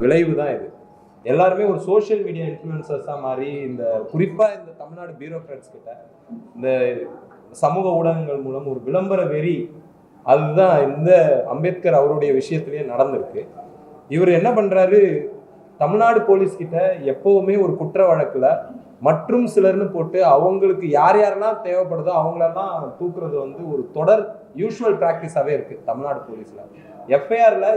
விளைவு தான் இது. எல்லாருமே ஒரு சோஷியல் மீடியா இன்ஃப்ளூயன்சர்ஸாக மாறி இந்த குறிப்பாக இந்த தமிழ்நாடு பியூரோக்ராட்ஸ் கிட்ட இந்த சமூக ஊடகங்கள் மூலம் ஒரு விளம்பர வெறி அதுதான் இந்த அம்பேத்கர் அவருடைய விஷயத்திலேயே நடந்திருக்கு. இவர் என்ன பண்ணுறாரு தமிழ்நாடு போலீஸ் கிட்ட எப்பவுமே ஒரு குற்ற வழக்கில் மற்றும் சிலர்னு போட்டு அவங்களுக்கு யார் யாரெல்லாம் தேவைப்படுதோ அவங்களெல்லாம் தூக்குறது வந்து ஒரு தொடர் யூஷுவல் ப்ராக்டிஸாகவே இருக்குது தமிழ்நாடு போலீஸில் எஃப்ஐஆரில்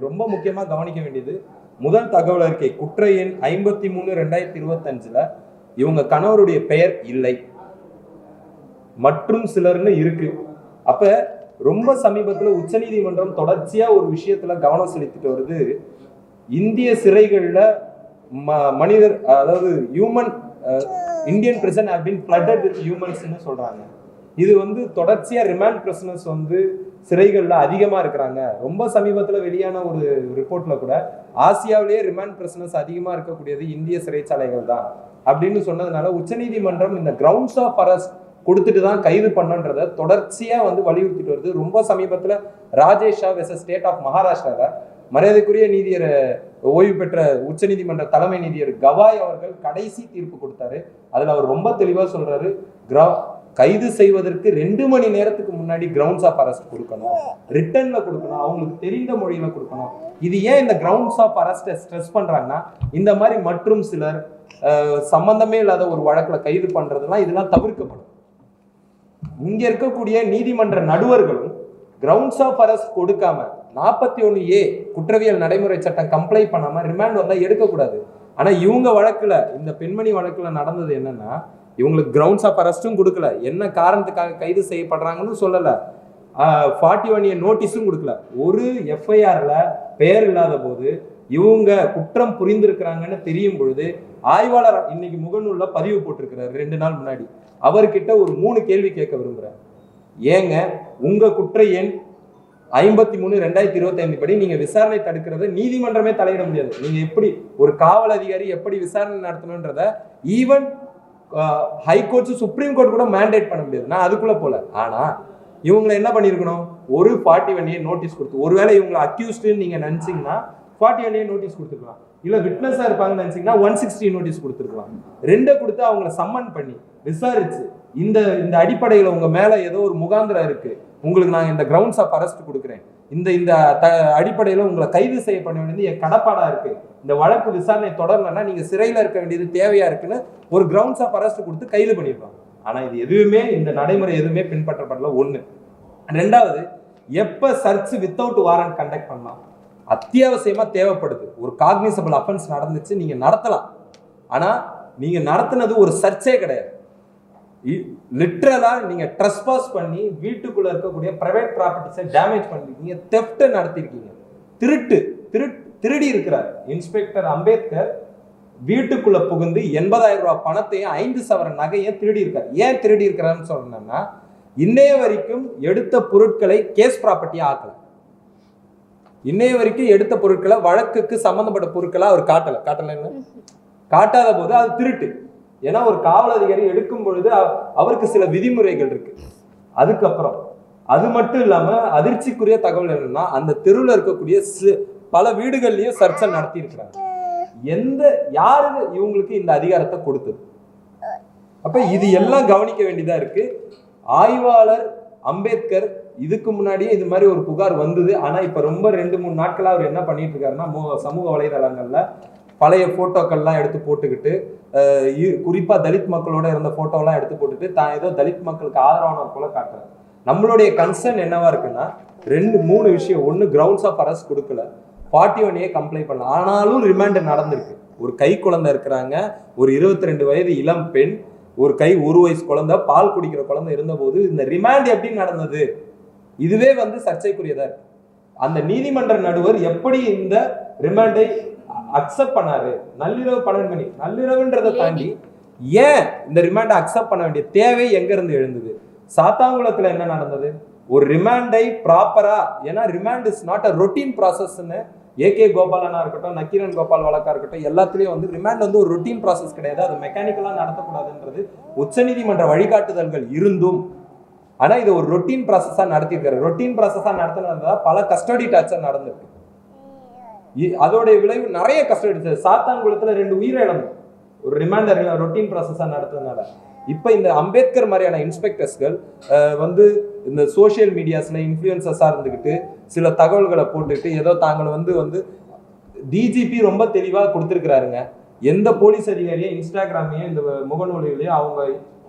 ரொம்ப முக்கியமாக கவனிக்க வேண்டியது முதல் தகவல் அறிக்கை குற்ற எண் ஐம்பத்தி மூணு ரெண்டாயிரத்தி இருபத்தஞ்சுல இவங்க கணவருடைய பெயர் இல்லை. மற்றும் சிலர்னு இருக்கு. அப்ப ரொம்ப சமீபத்துல உச்சநீதிமன்றம் தொடர்ச்சியா ஒரு விஷயத்துல கவனம் செலுத்திட்டு வருது. இந்திய சிறைகள்ல ம- மனிதர் அதாவது human Indian prison have been flooded with ஹியூமன்ஸ்னு சொல்றாங்க. இது வந்து தொடர்ச்சியா ரிமாண்ட் பிரிசனர்ஸ் வந்து சிறைகளில் அதிகமாக இருக்கிறாங்க. ரொம்ப சமீபத்தில் வெளியான ஒரு ரிப்போர்ட்டில் கூட ஆசியாவிலேயே ரிமாண்ட் பிரசனஸ் அதிகமாக இருக்கக்கூடியது இந்திய சிறைச்சாலைகள் தான். அப்படின்னு சொன்னதுனால உச்சநீதிமன்றம் இந்த கிரவுண்ட்ஸ் ஆஃப் அரஸ்ட் கொடுத்துட்டு தான் கைது பண்ணன்றத தொடர்ச்சியாக வந்து வலியுறுத்திட்டு வருது. ரொம்ப சமீபத்தில் ராஜேஷா ஷா வெச ஸ்டேட் ஆஃப் மகாராஷ்டிரால மரியாதைக்குரிய நீதியர் ஓய்வு பெற்ற உச்சநீதிமன்ற தலைமை நீதியர் கவாய் அவர்கள் கடைசி தீர்ப்பு கொடுத்தாரு. அதில் அவர் ரொம்ப தெளிவாக சொல்கிறாரு கிரா கைது செய்வதற்கு ரெண்டு மணி நேரத்துக்கு முன்னாடி கிரவுண்ட்ஸ் ஆஃப் அரெஸ்ட் கொடுக்கணும். ரிட்டர்ன்ல கொடுக்கணும். அவங்களுக்கு தெரிந்த மொழியில கொடுக்கணும். இது ஏன் இந்த கிரவுண்ட்ஸ் ஆஃப் அரெஸ்ட்டை ஸ்ட்ரெஸ் பண்றாங்கன்னா இந்த மாதிரி மற்றும் சிலர் அஹ், சம்பந்தமே இல்லாத ஒரு வழக்குல கைது பண்றதுலாம் இதெல்லாம் தவிர்க்கப்படும். இங்க இருக்கக்கூடிய நீதிமன்ற நடுவர்களும் கிரவுண்ட்ஸ் ஆஃப் அரெஸ்ட் கொடுக்காம நாற்பத்தி ஒன்று ஏ குற்றவியல் நடைமுறை சட்டம் கம்ப்ளைண்ட் பண்ணாம ரிமாண்ட் வந்தால் எடுக்கக்கூடாது. ஆனா இவங்க வழக்குல இந்த பெண்மணி வழக்குல நடந்தது என்னன்னா இவங்களுக்கு கிரவுண்ட்ஸ் ஆஃப் அரெஸ்ட்டும் கொடுக்கல. என்ன காரணத்துக்காக கைது செய்யப்படுறாங்கன்னு சொல்லலை. ஃபார்ட்டி ஒன் ஏ நோட்டீஸும் கொடுக்கல. ஒரு எஃப்ஐஆரில் பெயர் இல்லாத போது இவங்க குற்றம் புரிந்திருக்கிறாங்கன்னு தெரியும் பொழுது ஆய்வாளர் இன்னைக்கு முகநூல்ல பதிவு போட்டிருக்கிறார் ரெண்டு நாள் முன்னாடி. அவர்கிட்ட ஒரு மூணு கேள்வி கேட்க விரும்புகிறேன் ஏங்க உங்க குற்ற எண் ஐம்பத்தி மூணு ரெண்டாயிரத்தி இருபத்தி ஐந்து படி நீங்க விசாரணை தடுக்கிறத நீதிமன்றமே தலையிட முடியாது. நீங்க எப்படி ஒரு காவல் அதிகாரி எப்படி விசாரணை நடத்தணுன்றத even high courts supreme court கூட மேண்டேட் பண்ண முடியாது. நான் அதுக்குள்ளே போகல ஆனால் இவங்களை என்ன பண்ணிருக்கணும்? ஒரு ஃபார்ட்டி ஒன் நோட்டீஸ் கொடுத்து ஒருவேளை இவங்களை அக்யூஸ்டுன்னு நீங்கள் நினச்சிங்கன்னா ஃபார்ட்டி ஒன் நோட்டீஸ் கொடுத்துருக்கலாம் இல்லை விட்னஸாக இருப்பாங்கன்னு நினச்சிங்கன்னா ஒன் சிக்ஸ்டி நோட்டீஸ் கொடுத்துருக்கலாம். ரெண்டை கொடுத்து அவங்கள சம்மன் பண்ணி விசாரிச்சு இந்த இந்த அடிப்படையில் உங்கள் மேலே ஏதோ ஒரு முகாந்திரம் இருக்குது உங்களுக்கு நான் இந்த கிரவுண்ட்ஸ் ஆஃப் அரெஸ்ட் கொடுக்குறேன். இந்த இந்த த அடிப்படையில் உங்களை கைது செய்ய பண்ண வேண்டியது என் கடப்பாடாக இருக்கு. இந்த வழக்கு விசாரணை தொடரலன்னா நீங்கள் சிறையில் இருக்க வேண்டியது தேவையா இருக்குன்னு ஒரு கிரவுண்ட்ஸ் ஆஃப் அரெஸ்ட் கொடுத்து கைது பண்ணிருப்பாங்க ஆனால் இது எதுவுமே இந்த நடைமுறை எதுவுமே பின்பற்றப்படல. ஒன்று ரெண்டாவது எப்போ சர்ச் வித்தவுட் வாரண்ட் கண்டக்ட் பண்ணலாம்? அத்தியாவசியமாக தேவைப்படுது. ஒரு காக்னிசபிள் அஃபென்ஸ் நடந்துச்சு நீங்கள் நடத்தலாம். ஆனால் நீங்கள் நடத்தினது ஒரு சர்ச்சே கிடையாது. லிட்ரலா நீங்க ட்ரெஸ்பாஸ் பண்ணி வீட்டுக்குள்ள இருக்கக்கூடிய பிரைவேட் ப்ராப்பர்ட்டிஸை டேமேஜ் பண்ணிருக்கீங்க தெஃப்ட் நடத்திருக்கீங்க. திருட்டு திரு திருடி இருக்கிறார். இன்ஸ்பெக்டர் அம்பேத்கர் வீட்டுக்குள்ள புகுந்து எண்பதாயிரம் ரூபாய் பணத்தையும் ஐந்து சவர நகையும் திருடி இருக்கார். ஏன் திருடி இருக்கிறாருன்னு சொன்னேன்னா இன்னைய வரைக்கும் எடுத்த பொருட்களை கேஸ் ப்ராப்பர்ட்டியா ஆக்கல. இன்னைய வரைக்கும் எடுத்த பொருட்களை வழக்குக்கு சம்பந்தப்பட்ட பொருட்களை அவர் காட்டல. காட்டல என்ன? காட்டாத போது அது திருட்டு. ஏன்னா ஒரு காவல் அதிகாரி எடுக்கும் பொழுது அவருக்கு சில விதிமுறைகள் இருக்கு. அதுக்கப்புறம் அது மட்டும் இல்லாம அதிர்ச்சிக்குரிய தகவல் என்னன்னா அந்த தெருவில் இருக்கக்கூடிய பல வீடுகள்லயும் சர்ச்சை நடத்தி இருக்கிறாங்க எந்த யாரு இவங்களுக்கு இந்த அதிகாரத்தை கொடுத்தது? அப்ப இது எல்லாம் கவனிக்க வேண்டியதா இருக்கு. ஆய்வாளர் அம்பேத்கர் இதுக்கு முன்னாடியே இது மாதிரி ஒரு புகார் வந்தது. ஆனா இப்ப ரொம்ப ரெண்டு மூணு நாட்களா அவர் என்ன பண்ணிட்டு இருக்காருன்னா மு- சமூக வலைதளங்கள்ல பழைய போட்டோக்கள்லாம் எடுத்து போட்டுக்கிட்டு குறிப்பாக தலித் மக்களோட இருந்த போட்டோலாம் எடுத்து போட்டுட்டு தான் ஏதோ தலித் மக்களுக்கு ஆதரவானவர் போல காட்டுறாரு. நம்மளுடைய கன்சர்ன் என்னவா இருக்குன்னா ரெண்டு மூணு விஷயம். ஒன்று கிரவுண்ட்ஸ் ஆஃப் அரஸ்ட் கொடுக்கல. ஃபார்ட்டி ஒன் ஏ கம்ப்ளைண்ட் பண்ணல. ஆனாலும் ரிமாண்ட் நடந்திருக்கு. ஒரு கை குழந்தை இருக்கிறாங்க. ஒரு இருபத்தி ரெண்டு வயது இளம் பெண். ஒரு கை ஒரு வயசு குழந்தை. பால் குடிக்கிற குழந்தை இருந்தபோது இந்த ரிமாண்ட் எப்படி நடந்தது? இதுவே வந்து சர்ச்சைக்குரியதா இருக்கு. அந்த நீதிமன்ற நடுவர் எப்படி இந்த ரிமாண்டை அக்செப்ட் பண்ணாரு. நள்ளிரவு பன்னெண்டு மணி. நள்ளிரவுன்றதை தாண்டி ஏன் இந்த ரிமாண்டை அக்செப்ட் பண்ண வேண்டிய தேவை எங்க இருந்து எழுந்தது? சாத்தாங்குளத்துல என்ன நடந்தது? ஒரு ரிமாண்டை ப்ராப்பரா ஏன்னா remand is not a routine ப்ராசஸ்ன்னு AK கோபாலனா இருக்கட்டும் நக்கீரன் கோபால் வழக்கா இருக்கட்டும் எல்லாத்துலயும் வந்து ரிமாண்ட் வந்து ஒரு ரொட்டீன் ப்ராசஸ் கிடையாது. அது மெக்கானிக்கலா நடத்தக்கூடாதுன்றது உச்சநீதிமன்ற வழிகாட்டுதல்கள் இருந்தும். ஆனா இது ஒரு ரொட்டீன் ப்ராசஸா நடத்தியிருக்காரு ரொட்டீன் ப்ராசஸா நடத்தினதா பல கஸ்டடி டாச்சர் நடந்திருக்கு. அதோடைய விளைவு நிறைய கஷ்டம் எடுத்தது. சாத்தான்குளத்துல ரெண்டு உயிரை இழந்தோம் ஒரு ரிமாண்டர் ரொட்டீன் ப்ராசஸா நடத்துறதுனால. இப்ப இந்த அம்பேத்கர் மாதிரியான இன்ஸ்பெக்டர்ஸ்கள் வந்து இந்த சோஷியல் மீடியாஸ்ல இன்ஃப்ளூயன்சஸா இருந்துகிட்டு சில தகவல்களை போட்டுட்டு ஏதோ தாங்கள் வந்து வந்து டிஜிபி ரொம்ப தெளிவா கொடுத்துருக்கிறாருங்க. எந்த போலீஸ் அதிகாரியும் இன்ஸ்டாகிராமையும் இந்த முகநூலிலையும் அவங்க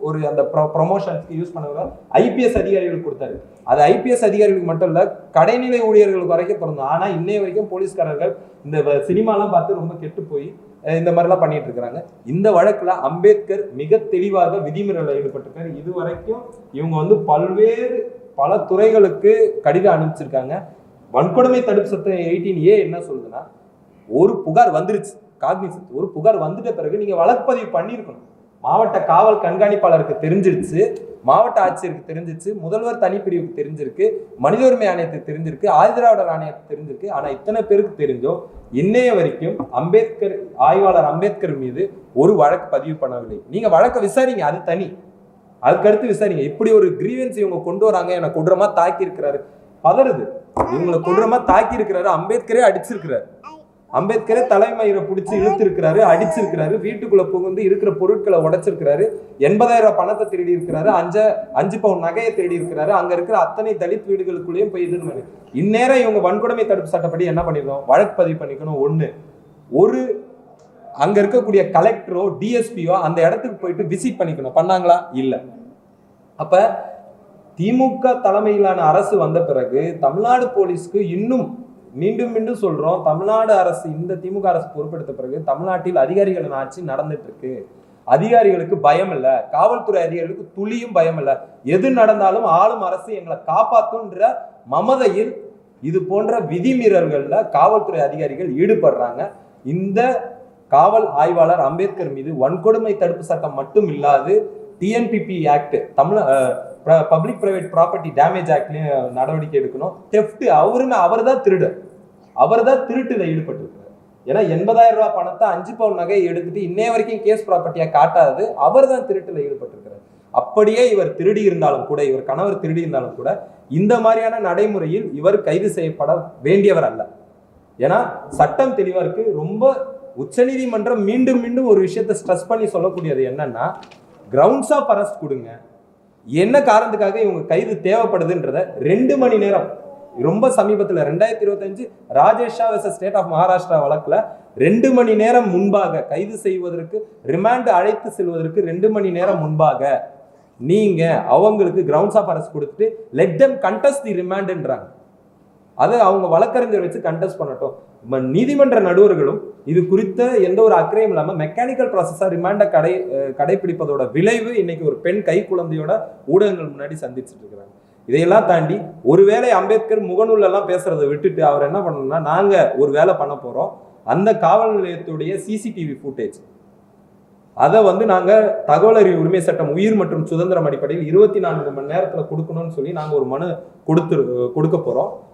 ஒரு அந்த ப்ரொமோஷன்ஸ்க்கு யூஸ் பண்ண ஐபிஎஸ் அதிகாரிகளுக்கு கொடுத்தாரு. அது ஐபிஎஸ் அதிகாரிகளுக்கு மட்டும் இல்லை கடைநிலை ஊழியர்களுக்கு வரைக்கும் பிறந்தோம் ஆனால் இன்னைய வரைக்கும் போலீஸ்காரர்கள் இந்த சினிமாலாம் பார்த்து ரொம்ப கெட்டு போய் இந்த மாதிரிலாம் பண்ணிட்டு இருக்கிறாங்க. இந்த வழக்கில் அம்பேத்கர் மிக தெளிவாக விதிமுறையில் ஈடுபட்டிருக்காரு. இது வரைக்கும் இவங்க வந்து பல்வேறு பல துறைகளுக்கு கடிதம் அனுப்பிச்சிருக்காங்க. வன்கொடுமை தடுப்பு சட்டம் எயிட்டீன் ஏ என்ன சொல்லுதுன்னா ஒரு புகார் வந்துருச்சு. காக்னிசன்ஸ் ஒரு புகார் வந்துட்ட பிறகு நீங்க வழக்கு பதிவு பண்ணியிருக்கணும். மாவட்ட காவல் கண்காணிப்பாளருக்கு தெரிஞ்சிருச்சு. மாவட்ட ஆட்சியருக்கு தெரிஞ்சிருச்சு. முதல்வர் தனிப்பிரிவுக்கு தெரிஞ்சிருக்கு. மனித உரிமை ஆணையத்துக்கு தெரிஞ்சிருக்கு. ஆதிதிராவிடர் ஆணையத்துக்கு தெரிஞ்சிருக்கு. ஆனா இத்தனை பேருக்கு தெரிஞ்சோ இன்னைய வரைக்கும் அம்பேத்கர் ஆய்வாளர் அம்பேத்கர் மீது ஒரு வழக்கு பதிவு பண்ணவில்லை. நீங்க வழக்கை விசாரிங்க. அது தனி. அதுக்கடுத்து விசாரிங்க. இப்படி ஒரு கிரீவன்ஸ் இவங்க கொண்டு வராங்க. என்னை கொடூரமாக தாக்கி இருக்கிறாரு பதறுது. இவங்களை கொடூரமாக தாக்கி இருக்கிறாரு அம்பேத்கரே அடிச்சிருக்கிறாரு. அம்பேத்கரே தலைமயிரை பிடிச்சி இழுத்திருக்கிறாரு அடிச்சிருக்கிறாரு வீட்டுக்குள்ள புகுந்து இருக்கிற பொருட்களை உடைச்சிருக்கிறாரு எண்பதாயிரம் ரூபாய் பணத்தை திருடி இருக்கிறாரு அஞ்ச அஞ்சு பவுன் நகையை திருடி இருக்கிறாரு அங்க இருக்கிற அத்தனை தலித் வீடுகளுக்குள்ளேயும் போய் இதுன்னு இந்நேரம் இவங்க வன்கொடுமை தடுப்பு சட்டப்படி என்ன பண்ணிருக்கோம் வழக்கு பதிவு பண்ணிக்கணும் ஒண்ணு. ஒரு அங்க இருக்கக்கூடிய கலெக்டரோ டிஎஸ்பியோ அந்த இடத்துக்கு போயிட்டு விசிட் பண்ணிக்கணும். பண்ணாங்களா? இல்ல. அப்ப திமுக தலைமையிலான அரசு வந்த பிறகு தமிழ்நாடு போலீஸ்க்கு இன்னும் மீண்டும் மீண்டும் சொல்றோம் தமிழ்நாடு அரசு இந்த திமுக அரசு பொறுப்பெடுத்த பிறகு தமிழ்நாட்டில் அதிகாரிகளின் ஆட்சி நடந்துட்டு இருக்கு. அதிகாரிகளுக்கு பயம் இல்ல. காவல்துறை அதிகாரிகளுக்கு துளியும் பயம் இல்ல. எது நடந்தாலும் ஆளும் அரசு எங்களை காப்பாத்துன்ற மமதையில் இது போன்ற விதிமீறல்கள்ல காவல்துறை அதிகாரிகள் ஈடுபடுறாங்க. இந்த காவல் ஆய்வாளர் அம்பேத்கர் மீது வன்கொடுமை தடுப்பு சட்டம் மட்டும் இல்லாது TNPP act Tamil public private property damage ஆக்ட்லயும் நடவடிக்கை எடுக்கணும். தெஃப்ட் அவருமே அவர் தான் திருடர். அவர் தான் திருட்டுல ஈடுபட்டிருக்கிறார் ஏன்னா எண்பதாயிரம் ரூபாய் பணத்தை அஞ்சு பவுன் நகையை எடுத்துட்டு இன்னைய வரைக்கும் கேஸ் ப்ராப்பர்ட்டியாக காட்டாது அவர் தான் திருட்டுல ஈடுபட்டிருக்கிறார் அப்படியே இவர் திருடி இருந்தாலும் கூட இவர் கணவர் திருடி இருந்தாலும் கூட இந்த மாதிரியான நடைமுறையில் இவர் கைது செய்யப்பட வேண்டியவர் அல்ல. ஏன்னா சட்டம் தெளிவா இருக்கு. ரொம்ப உச்சநீதிமன்றம் மீண்டும் மீண்டும் ஒரு விஷயத்தை ஸ்ட்ரெஸ் பண்ணி சொல்லக்கூடியது என்னன்னா கிரவுண்ட்ஸ் ஆஃப் அரெஸ்ட் கொடுங்க. என்ன காரணத்துக்காக இவங்க கைது தேவைப்படுதுன்றத ரெண்டு மணி நேரம் ரொம்ப சமீபத்தில் ரெண்டாயிரத்தி இருபத்தஞ்சு Rajesh Shah versus state of Maharashtra வழக்கில் ரெண்டு மணி நேரம் முன்பாக கைது செய்வதற்கு ரிமாண்ட் அழைத்து செல்வதற்கு ரெண்டு மணி நேரம் முன்பாக நீங்கள் அவங்களுக்கு கிரவுண்ட்ஸ் ஆஃப் அரசு கொடுத்துட்டு லெட் them கண்டஸ்ட் தி ரிமாண்டுன்றாங்க அதை அவங்க வழக்கறிஞர் வச்சு கண்டெஸ்ட் பண்ணட்டும். நீதிமன்ற நடுவர்களும் இது குறித்த எந்த ஒரு அக்கறையும் இல்லாமல் மெக்கானிக்கல் ப்ராசஸா ரிமாண்டை கடை கடைபிடிப்பதோட விளைவு இன்னைக்கு ஒரு பெண் கை குழந்தையோட ஊடகங்கள் முன்னாடி சந்திச்சுட்டு இருக்கிறாங்க. இதையெல்லாம் தாண்டி ஒருவேளை அம்பேத்கர் முகநூல்ல எல்லாம் பேசுறதை விட்டுட்டு அவர் என்ன பண்ணணும்னா நாங்க ஒரு வேலை பண்ண போறோம். அந்த காவல் நிலையத்துடைய சிசிடிவி ஃபுட்டேஜ் அதை வந்து நாங்கள் தகவல் அறிவு உரிமை சட்டம் உயிர் மற்றும் சுதந்திரம் அடிப்படையில் இருபத்தி நான்கு மணி நேரத்தில் கொடுக்கணும்னு சொல்லி நாங்கள் ஒரு மனு கொடுத்து கொடுக்க போகிறோம்